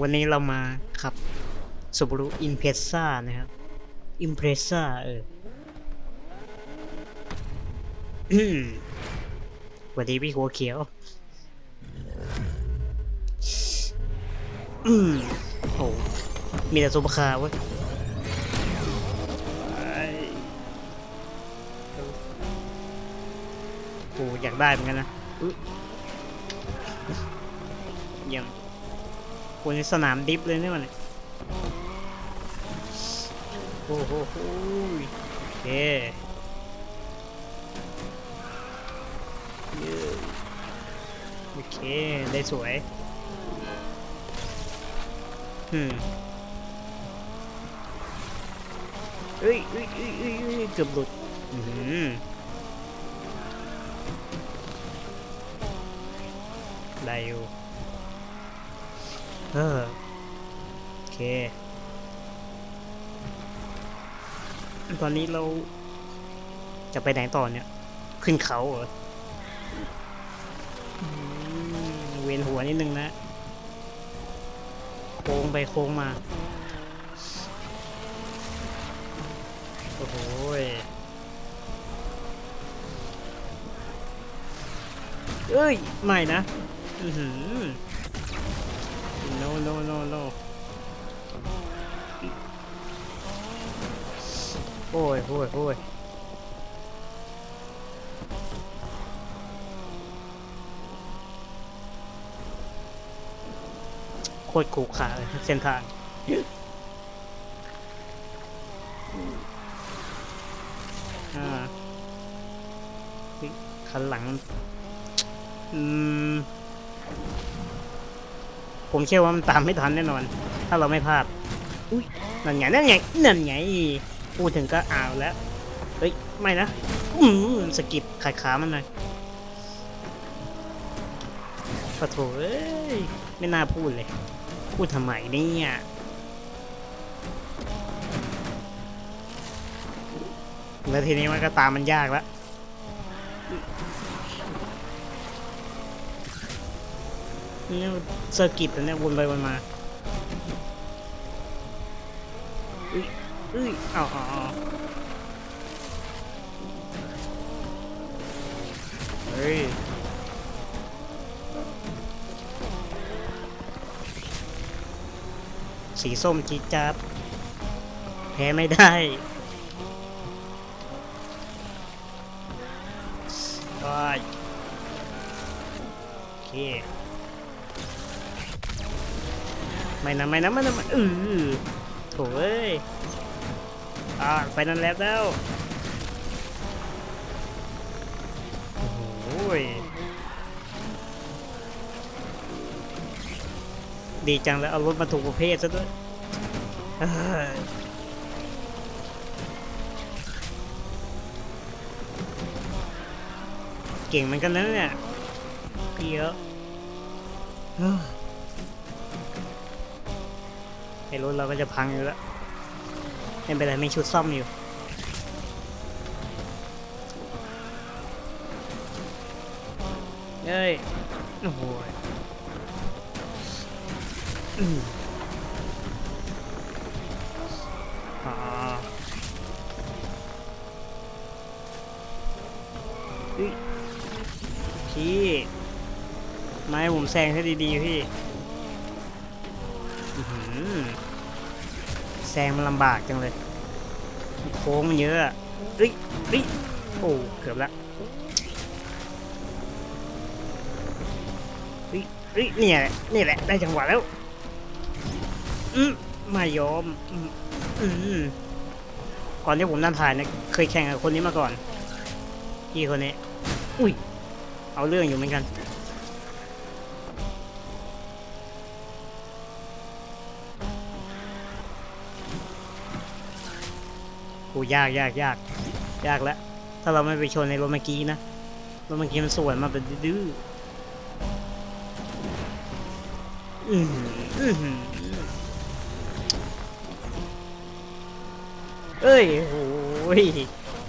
วันนี้เรามาขับสุบ a รุอินเพ s ซ่านะครับอิมเพรสซ่าเอออืมวัสดีพี่หัวเขียวอืมโอ้มีแต่ซุปเปอร์คาร์เว้ยไอ้โอ้อยากได้เหมือนกันนะยัง คุณสนามดิฟเลยนี่มันโอ้โหโหยโอเคเย้โอเค ได้สวยอืมเอ้ยเอ้ยเอ้ยเอ้ยเอ้ยเกือบหลุดอือหือได้อยู่ เออโอเค ตอนนี้เราจะไปไหนต่อเนี่ย ขึ้นเขาเหรอเวียนหัวนิดนึงนะโค้งไปโค้งมา โอ้โหยเอ้ยไม่นะ อือหือ no no no no โอ้ยโอ้ยโอ้ยโคตรขูขาเลยเส้นทางอ่าเฮ้ยคันหลังมันอืม ผมเชื่อว่ามันตามไม่ทันแน่นอน ถ้าเราไม่พลาดอุ้ยนั่นไงนั่นไงนั่นไงพูดถึงก็อ่าวแล้วเฮ้ยไม่นะอืมสกิปขาดขามันหน่อยปะโถเอ้ยไม่น่าพูดเลย พูดทำไมเนี่ยแล้วทีนี้มันก็ตามมันยากแล้ว นี่เซอร์กิตอันเนี้ยวนไปวนมาอุ้ยอุ้ยอ๋ออ๋ออ๋อเฮ้ยสีส้มจีจ๊าดแพ้ไม่ได้ ไม่นะไม่นะไม่นะไม่เออโถ่เอ้ยอ่าไฟนั่นแล้วแล้วโอ้โหยดีจังแล้วเอารถมาถูกประเภทซะด้วยเก่งเหมือนกันนะเนี่ยพี่เยอะ ไอ้รถเราก็จะพังอยู่แล้วไม่เป็นไรมีชุดซ่อมอยู่เอ้ยโอ้โหยอืมอ่าเฮ้ยพี่ ไมาให้ผมแซงให้ดีๆพี่ แซงมันลำบากจังเลย โค้งมันเยอะอะเฮ้ยเฮ้ยโอ้เกือบละเฮ้ยเนี่ยแหละนี่แหละ ได้จังหวะแล้ว อืมไม่ยอมอืมอืมก่อนที่ผมนั่งถ่ายเนี่ยเคยแข่งกับคนนี้มาก่อนพี่คนนี้ อุ้ย เอาเรื่องอยู่เหมือนกัน ยากยากยากยากแล้ว ถ้าเราไม่ไปชนในรถเมื่อกี้นะ รถเมื่อกี้มันสวนมาแบบดื้ออืออือเอ้ยโอ้ย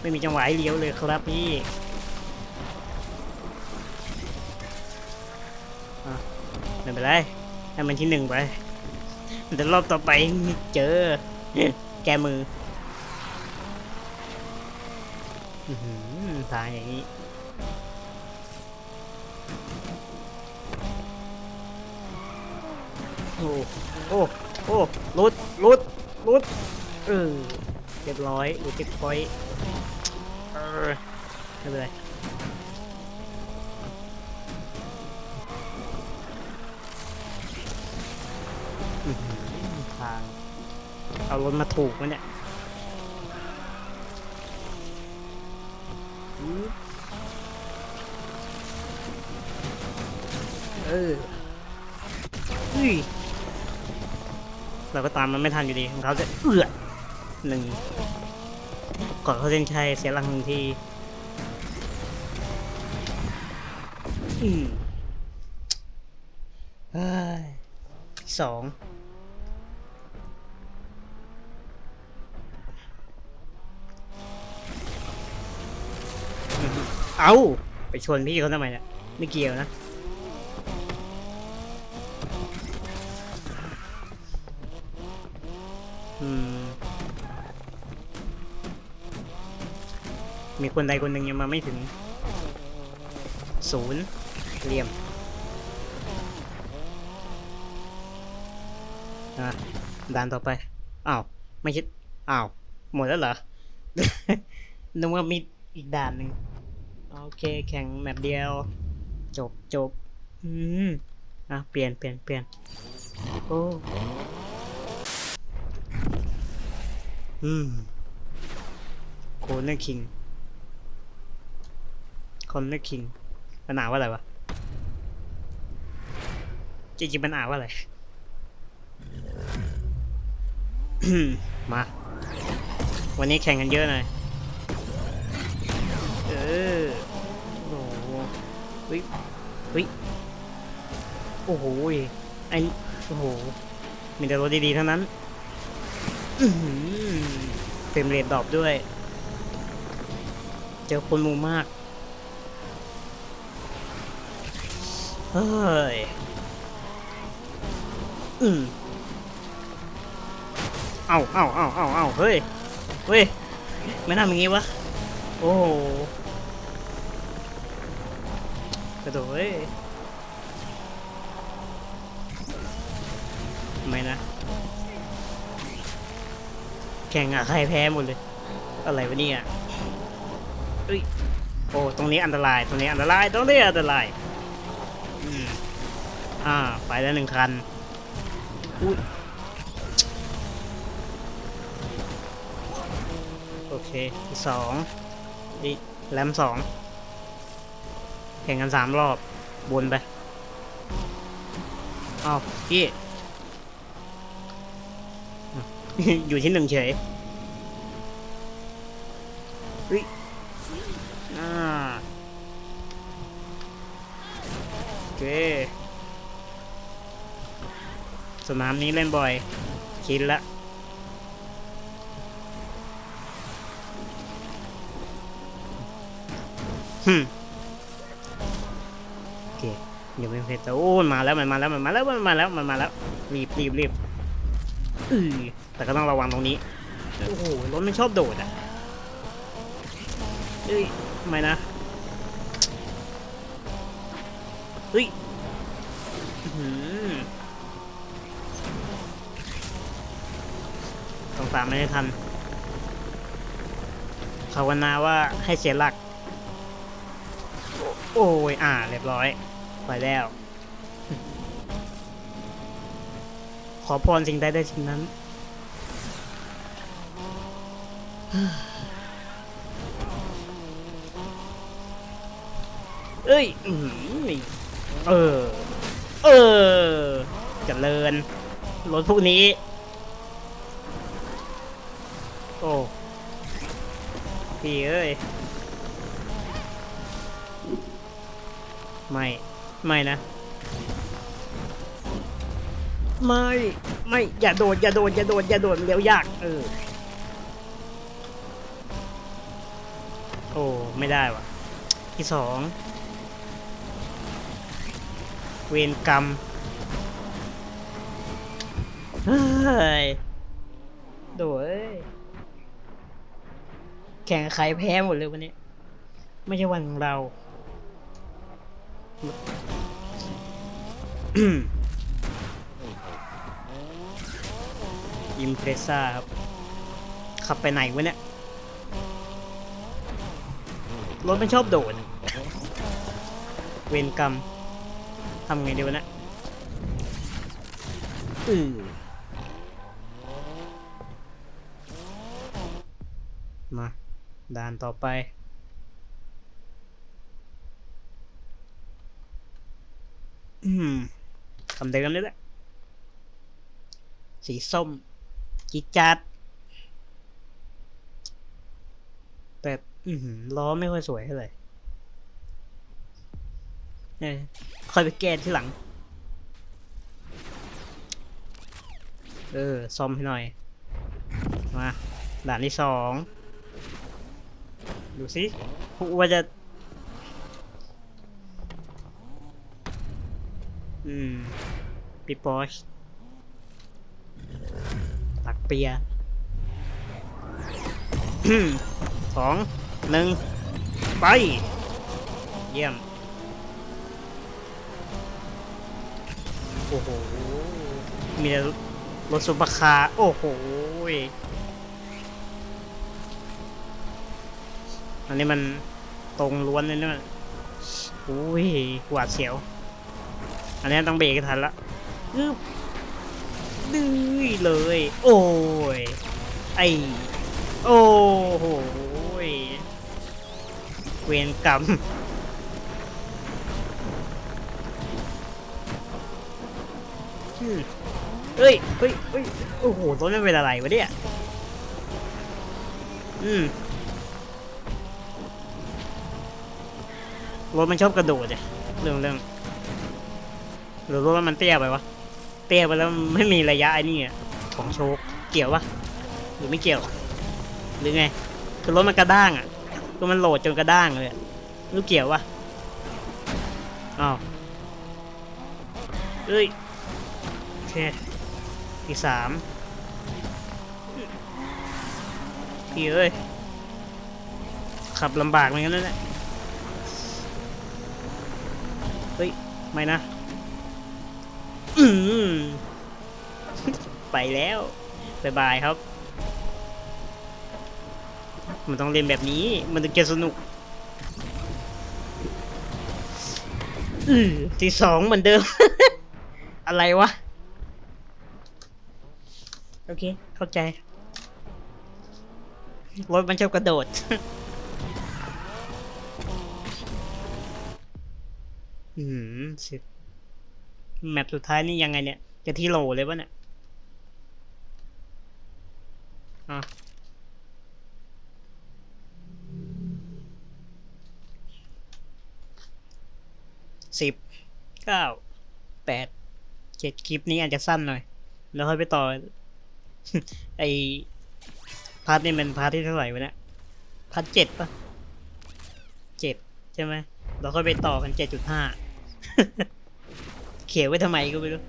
ไม่มีจังหวะให้เลี้ยวเลยครับพี่ไม่เป็นไรให้มันที่หนึ่งไปเดี๋ยวรอบต่อไปเจอ แกมือ อื้อหือทางอย่างนี้ โอ้โอ้โอ้ลุดลุดลุดเออเรียบร้อยหลุดเจ็คพอยต์เออไม่เป็นไรอื้อหือทาง เอารถมาถูกมันเนี่ยอืม เอออุ้ยเราก็ตามมันไม่ทันอยู่ดีของเขาจะเอื้อหนึ่งก่อนเขาเส้นชัยเสียหลังหนึ่งทีอืมเอ้ยสองอื้อหือ เอาไปชนพี่เขาทำไมเนี่ยไม่เกี่ยวนะมีคนใดคนหนึ่งยังมาไม่ถึงศูนย์เหลี่ยมอะด่านต่อไปอ้าวไม่ใช่อ้าวหมดแล้วเหรอ นึกว่ามีอีกด่านหนึ่ง โอเค แข่งแมปเดียว จบจบอืมอะ เปลี่ยนเปลี่ยนเปลี่ยนโอ้อืมโคเนอร์คิงคอนเนอร์คิงมันอ่านว่าอะไรวะจริงๆมันอ่านว่าอะไรมา วันนี้แข่งกันเยอะหน่อย เฮ้ยเฮ้ยโอ้โหไอ้โอ้โหมีแต่รถดีๆเทั้งนั้นเต็มเรทดรอปด้วย เจอคนมูมากเฮ้ยอืมเอาเอาเอาเอาเอาเฮ้ยเฮ้ยไม่น่าอย่างงี้วะโอ้โห ระโดดเฮ้ยไม่นะ แข่งอะใครแพ้หมดเลย อะไรวะเนี่ยเอ้ยโอ้ตรงนี้อันตรายตรงนี้อันตรายตรงนี้อันตรายอืมอ่าไปแล้วหนึ่งคันอุ้ยโอเคสองนี่แรมสอง แข่งกันสามรอบบนไปเอาพี่ อยู่ที่หนึ่งเฉยเฮ้ยอ่าโอเคสนามนี้เล่นบ่อยชินละฮึ ยวเป็นเพชรแต่โอ้มันมาแล้วมันมาแล้วมันมาแล้วมันมาแล้วมันมาแล้วรีบรีบรีบอือแต่ก็ต้องระวังตรงนี้โอ้โหรถไม่ชอบโดดอะเฮ้ยทำไมนะเฮ้ยอื้อหือต้องตามไม่ได้ทันภาวนาว่าให้เสียหลัก โอ้ยอ่า เรียบร้อย ไปแล้ว ขอพรสิ่งใดได้สิ่งนั้น เอ้ยอืออเออ เออเจริญรถพวกนี้ โอ้พี่เอ้ย ไม่ ไม่นะ ไม่ไม่อย่าโดดอย่าโดดอย่าโดดอย่าโดดเลี้ยวยากเออโอ้ไม่ได้ว่ะที่สองเวรกรรมเฮ้ยโดยแข่งกับใครแพ้หมดเลยวันนี้ ไม่ใช่วันของเรา อิมเพรสซ่าครับ ขับไปไหนวะเนี่ย รถมันชอบโดด เวรกรรมทำไงดีวะเนะอือมา ด่านต่อไปอืม คำเดิมนี่แหละ สีส้มจิจัดแต่ล้อไม่ค่อยสวยเท่าไหร่เออค่อยไปแก้ที่หลัง เออซ่อมให้หน่อย มาด่านที่สองดูสิว่าจะอืม ปีโปอชตักเปียสองหนึ่งไป เยี่ยม โอ้โห มีรถซุปเปอร์คาร์ โอ้โห อันนี้มันตรงล้วนเลยเนี่ยอุ้ยหวาดเสียว อันนี้ต้องเบรกทันละ อึ๊บดื้อเลย โอ้ย ไอโอ้โหเวรกรรมเอ้ยเฮ้ยเฮ้ยโอ้โหรถไม่เป็นอะไรวะเนี่ย อืมรถมันชอบกระโดดเนี่ยเรื่องเรื่องหรือรถมันเตี้ยไปวะ เตี้ยไปแล้วไม่มีระยะไอ้นี่อะของโชคเกี่ยวปะหรือไม่เกี่ยว หรือไงคือรถมันกระด้างอะคือมันโหลดจนกระด้างเลยอะรู้เกี่ยวปะอ้าวเอ้ยโอเคอีกสามพี่เอ้ยขับลำบากเหมือนกันนั่นแหละเฮ้ย ไม่นะ อืมไปแล้วบายบายครับ มันต้องเล่นแบบนี้ มันถึงจะสนุกอือที่สองเหมือนเดิม อะไรวะ โอเค เข้าใจ รถมันชอบกระโดดอืมสิ แมปสุดท้ายนี่ยังไงเนี่ย จะที่โหลเลยวะเนี่ยอะสิบเก้าแปดเจ็ดคลิปนี้อาจจะสั้นหน่อย แล้วค่อยไปต่อ ไอพาร์ทนี่มันพาร์ทที่เท่าไหร่วะเนี่ยพาร์ทเจ็ดปะเจ็ดใช่ไหมเราค่อยไปต่อกันเจ็ดจุดห้า ขียนไว้ทำไมก็ไม่รู้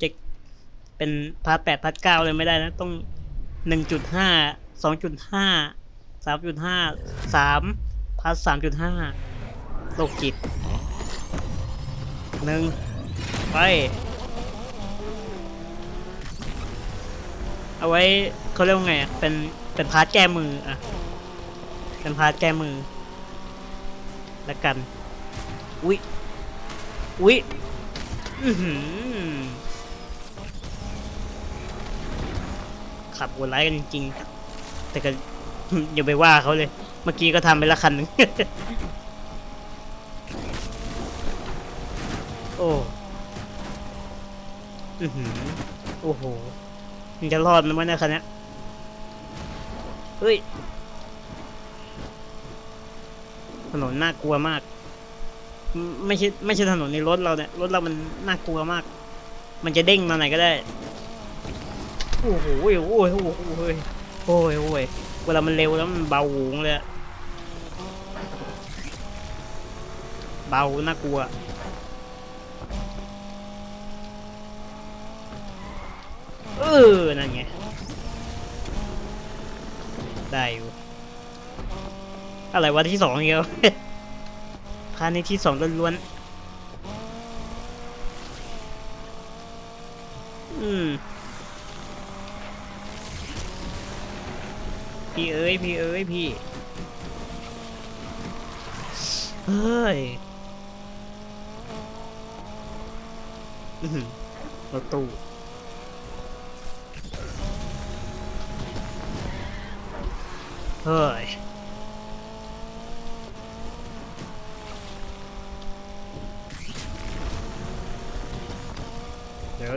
จะเป็นพาร์ทแปดพาร์ทเก้าเลยไม่ได้นะ ต้องหนึ่งจุดห้าสองจุดห้าสามจุดห้าสามพาร์ทสามจุดห้าโรคจิตหนึ่งไป เอาไว้เขาเรียกว่าไงอะเป็นเป็นพาร์ทแก้มืออะ เป็นพาร์ทแก้มือ แล้วกัน อุ๊ย อุ๊ยอือหือขับวนไลค์กันจริงๆแต่ก็อย่าไปว่าเขาเลย เมื่อกี้ก็ทำไปละคันหนึ่งโอ้อือหือโอ้โหมันจะรอดไหมวะเนี่ยคันนี้เฮ้ยถนนน่ากลัวมาก ไม่ใช่ไม่ใช่ถนนในรถเราเนี่ยรถเรามันน่ากลัวมาก มันจะเด้งมาไหนก็ได้ โอ้โหโอ้ยโอ้ยโอ้ยโอ้ยโอ้ยโอ้ยเวลามันเร็วแล้วมันเบาหวงเลยเบาน่ากลัวเออนั่นไงได้อยู่อะไรวะที่สองเงี้ย พาในที่สองล้วนๆอืมพี่เอ้ยพี่เอ้ยพี่ เฮ้ยอือหือรถตู้เฮ้ย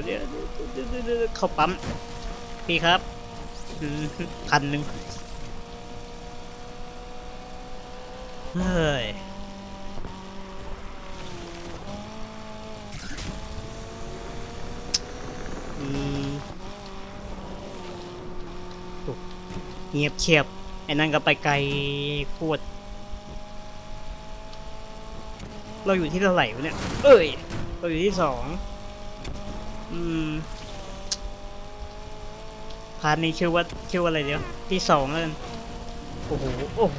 เดี๋ยวเดี๋ยวเข้าปั๊ม พี่ครับพันหนึ่งเฮ้ยเงียบเชียบไอ้นั่นก็ไปไกลโคตรเราอยู่ที่เท่าไหร่วะเนี่ย เอ้ย เราอยู่ที่สอง อืมพาร์ทนี้ชื่อว่าชื่อว่าอะไรเดี๋ยว ที่สองแล้วกันโอ้โหโอ้โห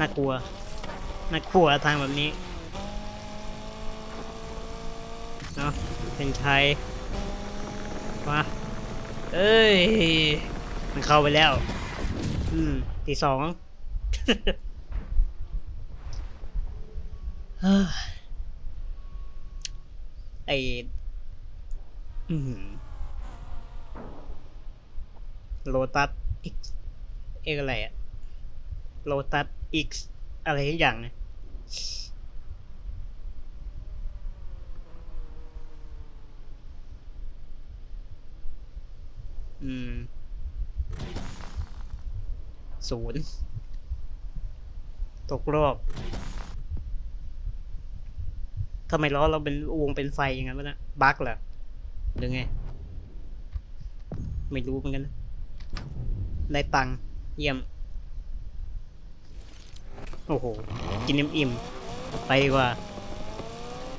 น่ากลัวน่ากลัวทางแบบนี้เนาะเป็นไทยมาเอ้ย มันเข้าไปแล้ว อืมที่สองเฮ้ย ไอโลตัส X เอกอะไรอะโลตัส X อะไรทุกอย่างเนี่ยอืมศูนย์ตกรอบ ทำไมล้อเราเป็นวงเป็นไฟอย่างนั้นวะนะบั๊กเหรอหรือไง ไม่รู้เหมือนกันนะได้ตังเยี่ยม โอ้โห กินอิ่มๆไปดีกว่า